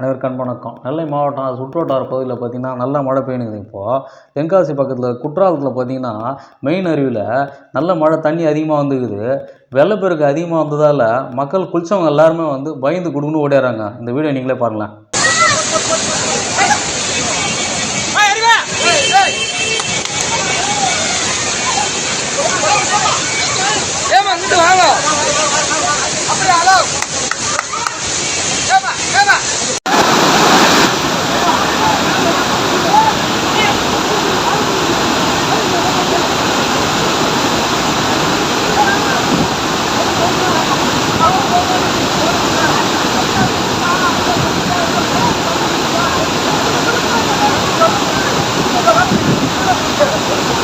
அனைவருக்கும் வணக்கம். நெல்லை மாவட்டம் சுற்றுவட்டார பகுதியில் பார்த்தீங்கன்னா நல்லா மழை பெய்யுது இப்போது தென்காசி பக்கத்தில் குற்றாலத்தில் பார்த்திங்கன்னா மெயின் அருவியில் நல்ல மழை தண்ணி அதிகமாக வந்துக்குது. வெள்ளப்பெருக்கு அதிகமாக வந்ததால் மக்கள் குளித்தவங்க எல்லாருமே வந்து பயந்து குடுகுன்னு ஓடிடுறாங்க இந்த வீடியோ நீங்களே பாருங்களேன். Ha, ha, ha.